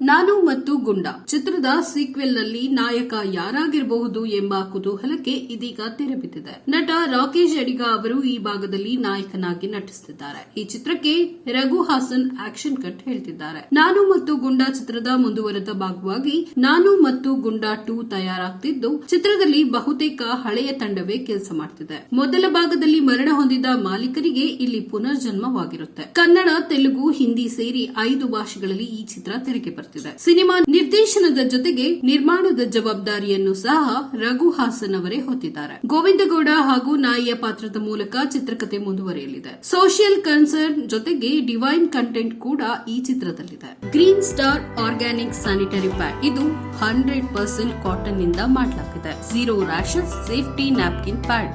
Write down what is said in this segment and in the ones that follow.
ನಾನು ಮತ್ತು ಗುಂಡ. ಚಿತ್ರದ ಸೀಕ್ವೆಲ್ನಲ್ಲಿ ನಾಯಕ ಯಾರಾಗಿರಬಹುದು ಎಂಬ ಕುತೂಹಲಕ್ಕೆ ಇದೀಗ ತೆರೆ ಬಿದ್ದಿದೆ. ನಟ ರಾಕೇಶ್ ಅಡಿಗ ಅವರು ಈ ಭಾಗದಲ್ಲಿ ನಾಯಕನಾಗಿ ನಟಿಸುತ್ತಿದ್ದಾರೆ. ಈ ಚಿತ್ರಕ್ಕೆ ರಘು ಹಾಸನ್ ಆಕ್ಷನ್ ಕಟ್ ಹೇಳ್ತಿದ್ದಾರೆ. ನಾನು ಮತ್ತು ಗುಂಡ ಚಿತ್ರದ ಮುಂದುವರೆದ ಭಾಗವಾಗಿ ನಾನು ಮತ್ತು ಗುಂಡ ಟೂ ತಯಾರಾಗ್ತಿದ್ದು, ಚಿತ್ರದಲ್ಲಿ ಬಹುತೇಕ ಹಳೆಯ ತಂಡವೇ ಕೆಲಸ ಮಾಡ್ತಿದೆ. ಮೊದಲ ಭಾಗದಲ್ಲಿ ಮರಣ ಹೊಂದಿದ ಮಾಲೀಕರಿಗೆ ಇಲ್ಲಿ ಪುನರ್ಜನ್ಮವಾಗಿರುತ್ತೆ. ಕನ್ನಡ, ತೆಲುಗು, ಹಿಂದಿ ಸೇರಿ ಐದು ಭಾಷೆಗಳಲ್ಲಿ ಈ ಚಿತ್ರ ತೆರೆಗೆ ಬರ್ತಿದೆ. ಸಿನಿಮಾ ನಿರ್ದೇಶನದ ಜೊತೆಗೆ ನಿರ್ಮಾಣದ ಜವಾಬ್ದಾರಿಯನ್ನು ಸಹ ರಘು ಹಾಸನ್ ಅವರೇ ಹೊತ್ತಿದ್ದಾರೆ. ಗೋವಿಂದಗೌಡ ಹಾಗೂ ನಾಯಿಯ ಪಾತ್ರದ ಮೂಲಕ ಚಿತ್ರಕಥೆ ಮುಂದುವರೆಯಲಿದೆ. ಸೋಷಿಯಲ್ ಕನ್ಸರ್ನ್ ಜೊತೆಗೆ ಡಿವೈನ್ ಕಂಟೆಂಟ್ ಕೂಡ ಈ ಚಿತ್ರದಲ್ಲಿದೆ. Green Star organic sanitary pad ಇದು ಹಂಡ್ರೆಡ್ ಪರ್ಸೆಂಟ್ ಕಾಟನ್ನಿಂದ ಮಾಡಲಾಗಿದೆ. Zero rashes safety napkin pad.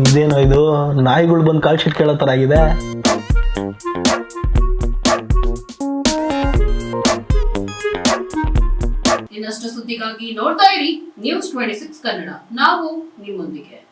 ಇದೇನೋ ಇದು? ನಾಯಿಗಳು ಬಂದು ಕಾಲ್ ಕೇಳೋ ಥರ ಆಗಿದೆ. ಇನ್ನಷ್ಟು ಸುದ್ದಿಗಾಗಿ ನೋಡ್ತಾ ಇರಿ ನ್ಯೂಸ್ ಟ್ವೆಂಟಿ ಸಿಕ್ಸ್ ಕನ್ನಡ. ನಾವು ನಿಮ್ಮೊಂದಿಗೆ.